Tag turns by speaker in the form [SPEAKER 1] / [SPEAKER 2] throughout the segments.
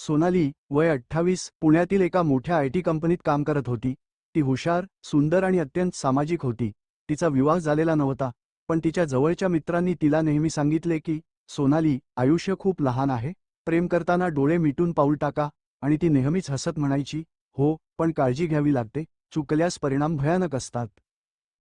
[SPEAKER 1] सोनाली वय अठ्ठावीस पुण्यातील एका मोठ्या आय टी कंपनीत काम करत होती. ती हुशार सुंदर आणि अत्यंत सामाजिक होती. तिचा विवाह झालेला नव्हता पण तिच्या जवळच्या मित्रांनी तिला नेहमी सांगितले की सोनाली आयुष्य खूप लहान आहे. प्रेम करताना डोळे मिटून पाऊल टाका आणि ती नेहमीच हसत म्हणायची हो पण काळजी घ्यावी लागते. चुकल्यास परिणाम भयानक असतात.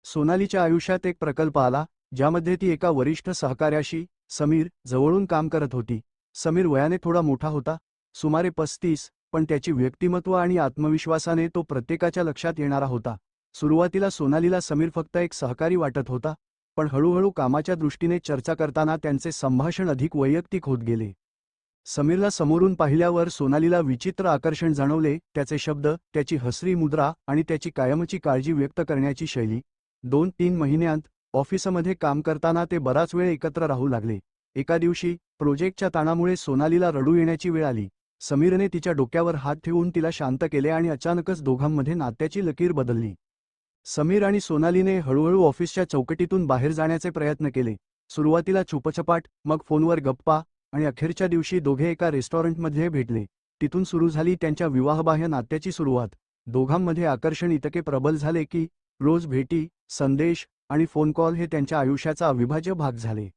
[SPEAKER 1] सोनालीच्या आयुष्यात एक प्रकल्प आला ज्यामध्ये ती एका वरिष्ठ सहकार्याशी समीर जवळून काम करत होती. समीर वयाने थोडा मोठा होता सुमारे पस्तीस पण त्याची व्यक्तिमत्व आणि आत्मविश्वासाने तो प्रत्येकाच्या लक्षात येणारा होता. सुरुवातीला सोनालीला समीर फक्त एक सहकारी वाटत होता पण हळूहळू कामाच्या दृष्टीने चर्चा करताना त्यांचे संभाषण अधिक वैयक्तिक होत गेले. समीरला समोरून पाहिल्यावर सोनालीला विचित्र आकर्षण जाणवले त्याचे शब्द त्याची हसरी मुद्रा आणि त्याची कायमची काळजी व्यक्त करण्याची शैली. दोन तीन महिन्यांत ऑफिसमध्ये काम करताना ते बराच वेळ एकत्र राहू लागले. एका दिवशी प्रोजेक्टच्या ताणामुळे सोनालीला रडू येण्याची वेळ आली. समीरने तिच्या डोक्यावर हात ठेवून तिला शांत केले आणि अचानकच दोघांमध्ये नात्याची लकीर बदलली. समीर आणि सोनालीने हळूहळू ऑफिसच्या चौकटीतून बाहेर जाण्याचे प्रयत्न केले. सुरुवातीला छुपछपाट मग फोनवर गप्पा आणि अखेरच्या दिवशी दोघे एका रेस्टॉरंटमध्ये भेटले. तिथून सुरू झाली त्यांच्या विवाहबाह्य नात्याची सुरुवात. दोघांमध्ये आकर्षण इतके प्रबल झाले की रोज भेटी संदेश आणि फोन कॉल हे त्यांच्या आयुष्याचा अविभाज्य भाग झाले.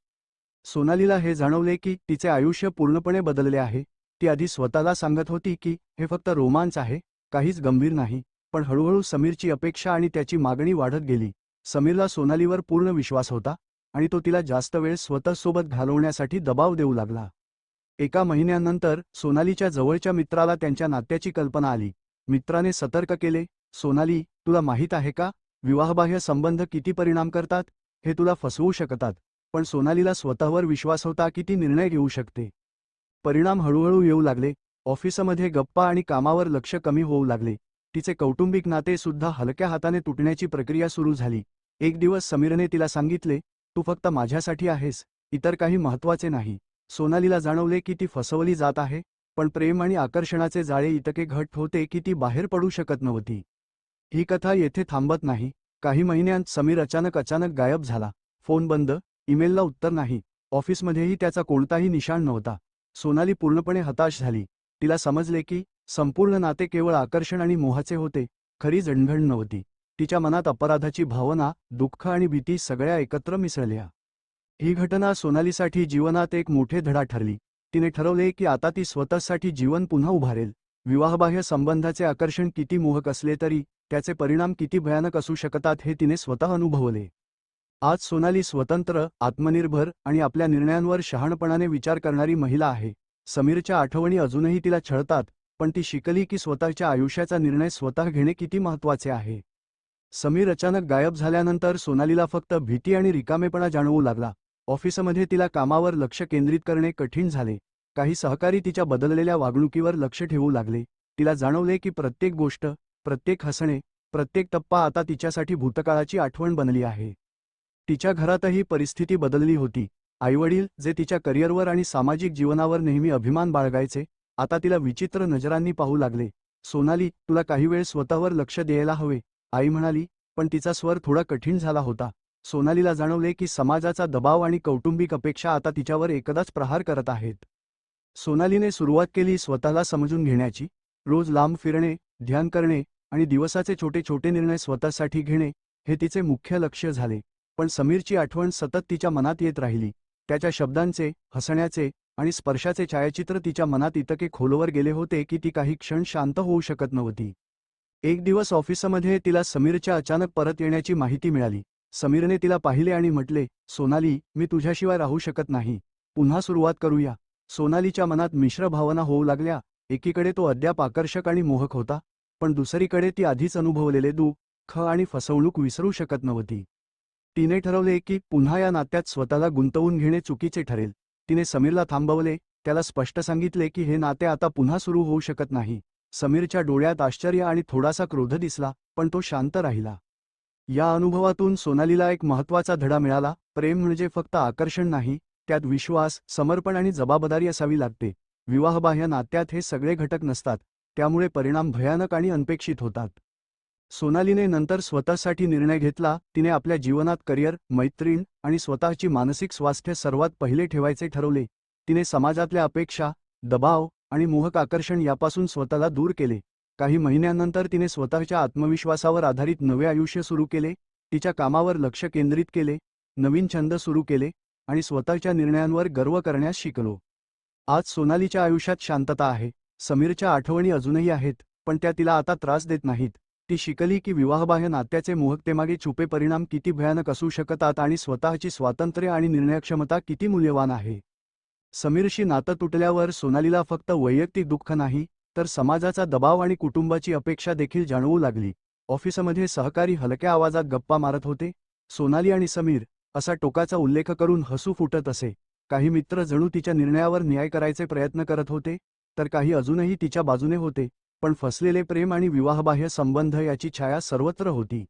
[SPEAKER 1] सोनालीला हे जाणवले की तिचे आयुष्य पूर्णपणे बदलले आहे. ती आधी स्वतःला सांगत होती की हे फक्त रोमांच आहे काहीच गंभीर नाही. पण हळूहळू समीरची अपेक्षा आणि त्याची मागणी वाढत गेली. समीरला सोनालीवर पूर्ण विश्वास होता आणि तो तिला जास्त वेळ स्वतःसोबत घालवण्यासाठी दबाव देऊ लागला. एका महिन्यानंतर सोनालीच्या जवळच्या मित्राला त्यांच्या नात्याची कल्पना आली. मित्राने सतर्क केले सोनाली तुला माहीत आहे का विवाहबाह्य संबंध किती परिणाम करतात? हे तुला फसवू शकतात. पण सोनालीला स्वतःवर विश्वास होता की ती निर्णय घेऊ शकते. परिणाम हळूहळू येऊ लागले. ऑफिसमध्ये गप्पा आणि कामावर लक्ष कमी होऊ लागले. तिचे कौटुंबिक नाते सुद्धा हलक्या हाताने तुटण्याची प्रक्रिया सुरू झाली. एक दिवस समीरने तिला सांगितले तू फक्त माझ्यासाठी आहेस इतर काही महत्त्वाचे नाही. सोनालीला जाणवले की ती फसवली जात आहे पण प्रेम आणि आकर्षणाचे जाळे इतके घट होते की ती बाहेर पडू शकत नव्हती. ही कथा येथे थांबत नाही. काही महिन्यांत समीर अचानक अचानक गायब झाला. फोन बंद ईमेलला उत्तर नाही. ऑफिसमध्येही त्याचा कोणताही निशाण नव्हता. सोनाली पूर्णपणे हताश झाली. तिला समजले की संपूर्ण नाते केवळ आकर्षण आणि मोहाचे होते खरी जणघण नव्हती. तिच्या मनात अपराधाची भावना दुःख आणि भीती सगळ्या एकत्र मिसळल्या. ही घटना सोनालीसाठी जीवनात एक मोठे धडा ठरली. तिने ठरवले की आता ती स्वतःसाठी जीवन पुन्हा उभारेल. विवाहबाह्य संबंधाचे आकर्षण किती मोहक असले तरी त्याचे परिणाम किती भयानक असू शकतात हे तिने स्वतः अनुभवले. आज सोनाली स्वतंत्र आत्मनिर्भर आणि आपल्या निर्णयांवर शहाणपणाने विचार करणारी महिला आहे. समीरच्या आठवणी अजूनही तिला छळतात पण ती शिकली की स्वतःच्या आयुष्याचा निर्णय स्वतः घेणे किती महत्त्वाचे आहे. समीर अचानक गायब झाल्यानंतर सोनालीला फक्त भीती आणि रिकामेपणा जाणवू लागला. ऑफिसमध्ये तिला कामावर लक्ष केंद्रित करणे कठीण झाले. काही सहकारी तिच्या बदललेल्या वागणुकीवर लक्ष ठेवू लागले. तिला जाणवले की प्रत्येक गोष्ट प्रत्येक हसणे प्रत्येक टप्पा आता तिच्यासाठी भूतकाळाची आठवण बनली आहे. तिच्या घरातही परिस्थिती बदलली होती. आईवडील जे तिच्या करिअरवर आणि सामाजिक जीवनावर नेहमी अभिमान बाळगायचे आता तिला विचित्र नजरांनी पाहू लागले. सोनाली तुला काही वेळ स्वतःवर लक्ष द्यायला हवे. आई म्हणाली पण तिचा स्वर थोडा कठीण झाला होता. सोनालीला जाणवले की समाजाचा दबाव आणि कौटुंबिक अपेक्षा आता तिच्यावर एकदाच प्रहार करत आहेत. सोनालीने सुरुवात केली स्वतःला समजून घेण्याची. रोज लांब फिरणे ध्यान करणे आणि दिवसाचे छोटे छोटे निर्णय स्वतःसाठी घेणे हे तिचे मुख्य लक्ष्य झाले. पण समीरची आठवण सतत तिच्या मनात येत राहिली. त्याच्या शब्दांचे हसण्याचे आणि स्पर्शाचे छायाचित्र तिच्या मनात इतके खोलवर गेले होते की ती काही क्षण शांत होऊ शकत नव्हती. एक दिवस ऑफिसमध्ये तिला समीरच्या अचानक परत येण्याची माहिती मिळाली. समीरने तिला पाहिले आणि म्हटले सोनाली मी तुझ्याशिवाय राहू शकत नाही. पुन्हा सुरुवात करूया. सोनालीच्या मनात मिश्र भावना होऊ लागल्या. एकीकडे तो अद्याप आकर्षक आणि मोहक होता पण दुसरीकडे ती आधीच अनुभवलेले दुःख आणि फसवणूक विसरू शकत नव्हती. तिने ठरवले की पुन्हा या नात्यात स्वतःला गुंतवून घेणे चुकीचे ठरेल. तिने समीरला थांबवले त्याला स्पष्ट सांगितले की हे नाते आता पुन्हा सुरू होऊ शकत नाही. समीरच्या डोळ्यात आश्चर्य आणि थोडासा क्रोध दिसला पण तो शांत राहिला. या अनुभवातून सोनालीला एक महत्त्वाचा धडा मिळाला. प्रेम म्हणजे फक्त आकर्षण नाही त्यात विश्वास समर्पण आणि जबाबदारी असावी लागते. विवाहबाह्य नात्यात हे सगळे घटक नसतात त्यामुळे परिणाम भयानक आणि अनपेक्षित होतात. सोनालीने नंतर स्वतःसाठी निर्णय घेतला तिने आपल्या जीवनात करिअर मैत्रीण आणि स्वतःची मानसिक स्वास्थ्य सर्वात पहिले ठेवायचे ठरवले. तिने समाजातल्या अपेक्षा दबाव आणि मोहक आकर्षण यापासून स्वतःला दूर केले. काही महिन्यांनंतर तिने स्वतःच्या आत्मविश्वासावर आधारित नवे आयुष्य सुरू केले तिच्या कामावर लक्ष केंद्रित केले नवीन छंद सुरू केले आणि स्वतःच्या निर्णयांवर गर्व करण्यास शिकलो. आज सोनालीच्या आयुष्यात शांतता आहे समीरच्या आठवणी अजूनही आहेत पण त्या तिला आता त्रास देत नाहीत. ती शिकली की विवाहबाह्य नात्याचे मोहकतेमागे छुपे परिणाम किती भयानक असू शकतात आणि स्वतःची स्वातंत्र्य आणि निर्णयक्षमता किती मूल्यवान आहे? समीरशी नातं तुटल्यावर सोनालीला फक्त वैयक्तिक दुःख नाही तर समाजाचा दबाव आणि कुटुंबाची अपेक्षा देखील जाणवू लागली. ऑफिसमध्ये सहकारी हलक्या आवाजात गप्पा मारत होते. सोनाली आणि समीर असा टोकाचा उल्लेख करून हसू फुटत असे. काही मित्र जणू तिच्या निर्णयावर न्याय करायचे प्रयत्न करत होते तर काही अजूनही तिच्या बाजूने होते. पण फसलेले प्रेम आणि विवाहबाह्य संबंध याची छाया सर्वत्र होती.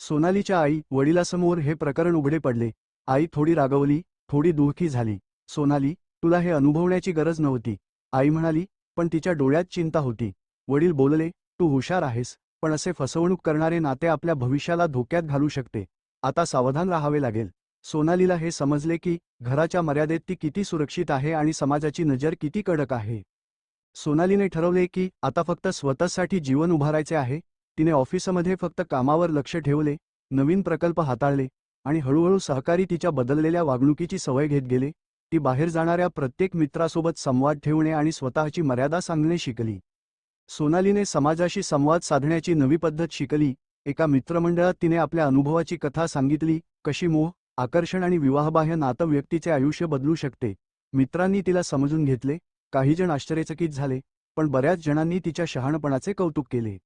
[SPEAKER 1] सोनालीच्या आई वडिलासमोर हे प्रकरण उघडे पडले. आई थोडी रागवली थोडी दुःखी झाली. सोनाली तुला हे अनुभवण्याची गरज नव्हती. आई म्हणाली पण तिच्या डोळ्यात चिंता होती. वडील बोलले तू हुशार आहेस पण असे फसवणूक करणारे नाते आपल्या भविष्याला धोक्यात घालू शकते. आता सावधान राहावे लागेल. सोनालीला हे समजले की घराच्या मर्यादेत ती किती सुरक्षित आहे आणि समाजाची नजर किती कडक आहे. सोनालीने ठरवले की आता फक्त स्वतःसाठी जीवन उभारायचे आहे. तिने ऑफिसमध्ये फक्त कामावर लक्ष ठेवले नवीन प्रकल्प हाताळले आणि हळूहळू सहकारी तिच्या बदललेल्या वागणुकीची सवय घेत गेले. ती बाहेर जाणाऱ्या प्रत्येक मित्रासोबत संवाद ठेवणे आणि स्वतःची मर्यादा सांगणे शिकली. सोनालीने समाजाशी संवाद साधण्याची नवी पद्धत शिकली. एका मित्रमंडळात तिने आपल्या अनुभवाची कथा सांगितली कशी मोह आकर्षण आणि विवाहबाह्य नातं व्यक्तीचे आयुष्य बदलू शकते. मित्रांनी तिला समजून घेतले काही जण आश्चर्यचकित झाले पण बऱ्याच जणांनी तिच्या शहाणपणाचे कौतुक केले.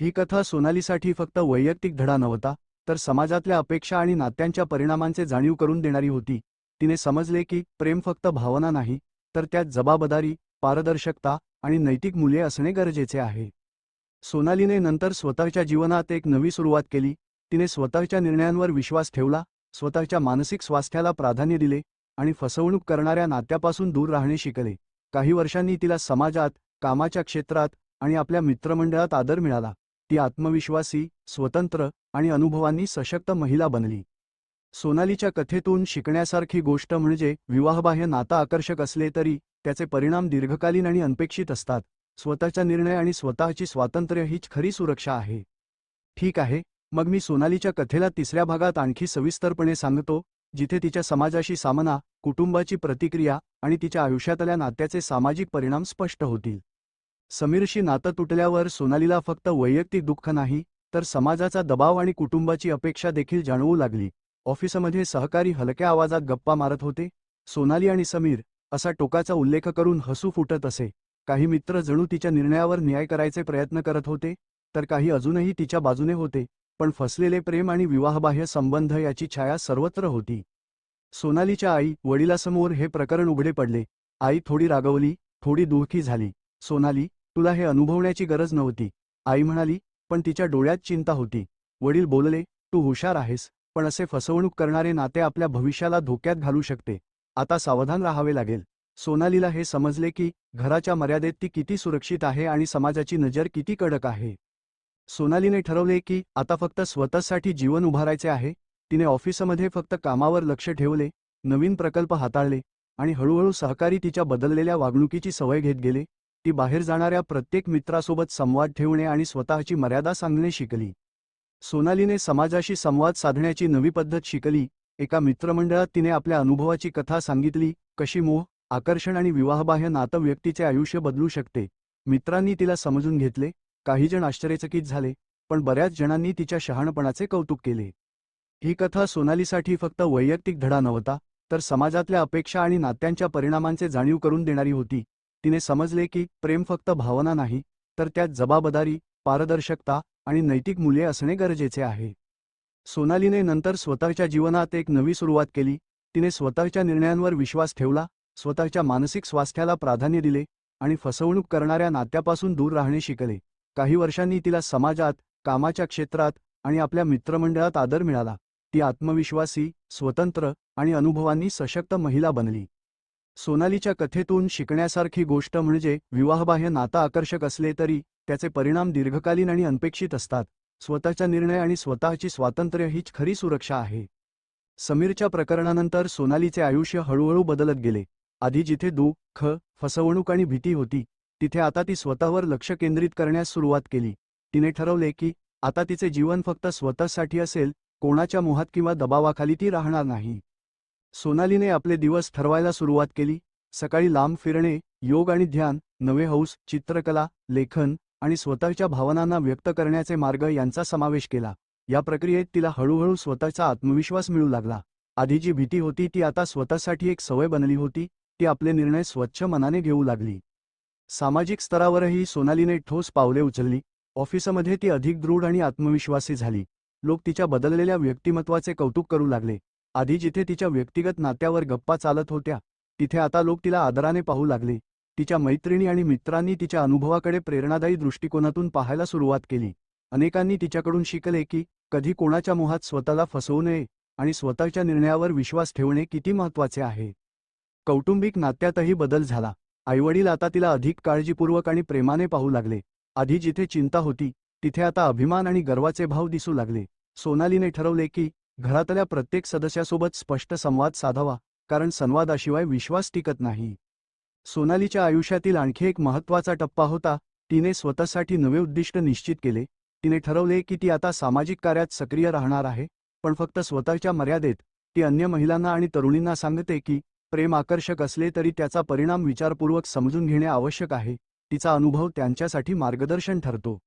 [SPEAKER 1] ही कथा सोनालीसाठी फक्त वैयक्तिक धडा नव्हता तर समाजातल्या अपेक्षा आणि नात्यांच्या परिणामांचे जाणीव करून देणारी होती. तिने समजले की प्रेम फक्त भावना नाही तर त्यात जबाबदारी पारदर्शकता आणि नैतिक मूल्ये असणे गरजेचे आहे. सोनालीने नंतर स्वतःच्या जीवनात एक नवी सुरुवात केली. तिने स्वतःच्या निर्णयांवर विश्वास ठेवला स्वतःच्या मानसिक स्वास्थ्याला प्राधान्य दिले आणि फसवणूक करणाऱ्या नात्यापासून दूर राहणे शिकले. काही वर्षांनी तिला समाजात कामाच्या क्षेत्रात आणि आपल्या मित्रमंडळात आदर मिळाला. ती आत्मविश्वासी स्वतंत्र आणि अनुभवांनी सशक्त महिला बनली. सोनालीच्या कथेतून शिकण्यासारखी गोष्ट म्हणजे विवाहबाह्य नातं आकर्षक असले तरी त्याचे परिणाम दीर्घकालीन आणि अनपेक्षित असतात. स्वतःचा निर्णय आणि स्वतःची स्वातंत्र्य हीच खरी सुरक्षा आहे. ठीक आहे मग मी सोनालीच्या कथेला तिसऱ्या भागात आणखी सविस्तरपणे सांगतो. जिथे तिच्या समाजाशी सामना कुटुंबाची प्रतिक्रिया आणि तिच्या आयुष्यातल्या नात्याचे सामाजिक परिणाम स्पष्ट होतील. समीरशी नातं तुटल्यावर सोनालीला फक्त वैयक्तिक दुःख नाही तर समाजाचा दबाव आणि कुटुंबाची अपेक्षा देखील जाणवू लागली. ऑफिसमध्ये सहकारी हलक्या आवाजात गप्पा मारत होते सोनाली आणि समीर असा टोकाचा उल्लेख करून हसू फुटत असे. काही मित्र जणू तिच्या निर्णयावर न्याय करायचे प्रयत्न करत होते तर काही अजूनही तिच्या बाजूने होते. पण फसलेले प्रेम आणि विवाहबाह्य संबंध याची छाया सर्वत्र होती. सोनालीच्या आई वडिलासमोर हे प्रकरण उघडे पडले. आई थोडी रागवली थोडी दुःखी झाली. सोनाली तुला हे अनुभवण्याची गरज नव्हती. आई म्हणाली पण तिच्या डोळ्यात चिंता होती. वडील बोलले तू हुशार आहेस पण असे फसवणूक करणारे नाते आपल्या भविष्याला धोक्यात घालू शकते. आता सावधान राहावे लागेल. सोनालीला हे समजले की घराच्या मर्यादेत ती किती सुरक्षित आहे आणि समाजाची नजर किती कडक आहे. सोनालीने ठरवले की आता फक्त स्वतःसाठी जीवन उभारायचे आहे. तिने ऑफिसमध्ये फक्त कामावर लक्ष ठेवले नवीन प्रकल्प हाताळले आणि हळूहळू सहकारी तिच्या बदललेल्या वागणुकीची सवय घेत गेले. ती बाहेर जाणाऱ्या प्रत्येक मित्रासोबत संवाद ठेवणे आणि स्वतःची मर्यादा सांगणे शिकली. सोनालीने समाजाशी संवाद साधण्याची नवी पद्धत शिकली. एका मित्रमंडळात तिने आपल्या अनुभवाची कथा सांगितली कशी मोह आकर्षण आणि विवाहबाह्य नातं व्यक्तीचे आयुष्य बदलू शकते. मित्रांनी तिला समजून घेतले काहीजण आश्चर्यचकित झाले पण बऱ्याच जणांनी तिच्या शहाणपणाचे कौतुक केले. ही कथा सोनालीसाठी फक्त वैयक्तिक धडा नव्हता तर समाजातल्या अपेक्षा आणि नात्यांच्या परिणामांचे जाणीव करून देणारी होती. तिने समजले की प्रेम फक्त भावना नाही तर त्यात जबाबदारी पारदर्शकता आणि नैतिक मूल्ये असणे गरजेचे आहे. सोनालीने नंतर स्वतःच्या जीवनात एक नवी सुरुवात केली. तिने स्वतःच्या निर्णयांवर विश्वास ठेवला स्वतःच्या मानसिक स्वास्थ्याला प्राधान्य दिले आणि फसवणूक करणाऱ्या नात्यापासून दूर राहणे शिकले. काही वर्षांनी तिला समाजात कामाच्या क्षेत्रात आणि आपल्या मित्रमंडळात आदर मिळाला. ती आत्मविश्वासी स्वतंत्र आणि अनुभवांनी सशक्त महिला बनली. सोनालीच्या कथेतून शिकण्यासारखी गोष्ट म्हणजे विवाहबाह्य नातं आकर्षक असले तरी त्याचे परिणाम दीर्घकालीन आणि अनपेक्षित असतात. स्वतःचा निर्णय आणि स्वतःची स्वातंत्र्य हीच खरी सुरक्षा आहे. समीरच्या प्रकरणानंतर सोनालीचे आयुष्य हळूहळू बदलत गेले. आधी जिथे दुःख फसवणूक आणि भीती होती तिथे आता ती स्वतःवर लक्ष केंद्रित करण्यास सुरुवात केली. तिने ठरवले की आता तिचे जीवन फक्त स्वतःसाठी असेल कोणाच्या मोहात किंवा दबावाखाली ती राहणार नाही. सोनालीने आपले दिवस ठरवायला सुरुवात केली. सकाळी लांब फिरणे योग आणि ध्यान नवे हौस चित्रकला लेखन आणि स्वतःच्या भावनांना व्यक्त करण्याचे मार्ग यांचा समावेश केला. या प्रक्रियेत तिला हळूहळू स्वतःचा आत्मविश्वास मिळू लागला. आधी जी भीती होती ती आता स्वतःसाठी एक सवय बनली होती. ती आपले निर्णय स्वच्छ मनाने घेऊ लागली. सामाजिक स्तरावरही सोनालीने ठोस पावले उचलली. ऑफिसमध्ये ती अधिक दृढ आणि आत्मविश्वासी झाली. लोक तिच्या बदललेल्या व्यक्तिमत्वाचे कौतुक करू लागले. आधी जिथे तिच्या व्यक्तिगत नात्यावर गप्पा चालत होत्या तिथे आता लोक तिला आदराने पाहू लागले. तिच्या मैत्रिणी आणि मित्रांनी तिच्या अनुभवाकडे प्रेरणादायी दृष्टिकोनातून पाहायला सुरुवात केली. अनेकांनी तिच्याकडून शिकले की कधी कोणाच्या मोहात स्वतःला फसवू नये आणि स्वतःच्या निर्णयावर विश्वास ठेवणे किती महत्त्वाचे आहे. कौटुंबिक नात्यातही बदल झाला. आईवडील आता तिला अधिक काळजीपूर्वक आणि प्रेमाने पाहू लागले. आधी जिथे चिंता होती तिथे आता अभिमान आणि गर्वाचे भाव दिसू लागले. सोनालीने ठरवले की घरातल्या प्रत्येक सदस्यासोबत स्पष्ट संवाद साधावा कारण संवादाशिवाय विश्वास टिकत नाही. सोनालीच्या आयुष्यातील आणखी एक महत्त्वाचा टप्पा होता तिने स्वतःसाठी नवे उद्दिष्ट निश्चित केले. तिने ठरवले की ती आता सामाजिक कार्यात सक्रिय राहणार आहे पण फक्त स्वतःच्या मर्यादेत. ती अन्य महिलांना आणि तरुणींना सांगते की प्रेम आकर्षक असले तरी त्याचा परिणाम विचारपूर्वक समजून घेणे आवश्यक आहे. तिचा अनुभव त्यांच्यासाठी मार्गदर्शन ठरतो.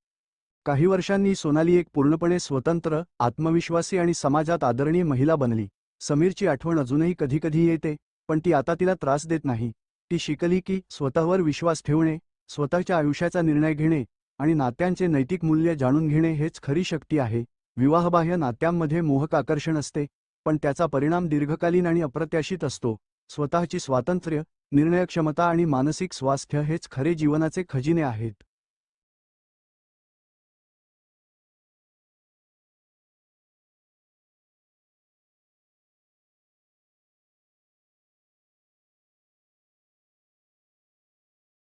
[SPEAKER 1] काही वर्षांनी सोनाली एक पूर्णपणे स्वतंत्र आत्मविश्वासी आणि समाजात आदरणीय महिला बनली. समीरची आठवण अजूनही कधीकधी येते पण ती आता तिला त्रास देत नाही. ती शिकली की स्वतःवर विश्वास ठेवणे स्वतःच्या आयुष्याचा निर्णय घेणे आणि नात्यांचे नैतिक मूल्य जाणून घेणे हेच खरी शक्ती आहे. विवाहबाह्य नात्यांमध्ये मोहक आकर्षण असते पण त्याचा परिणाम दीर्घकालीन आणि अप्रत्याशित असतो. स्वतःची स्वातंत्र्य निर्णयक्षमता आणि मानसिक स्वास्थ्य हेच खरे जीवनाचे खजिने आहेत.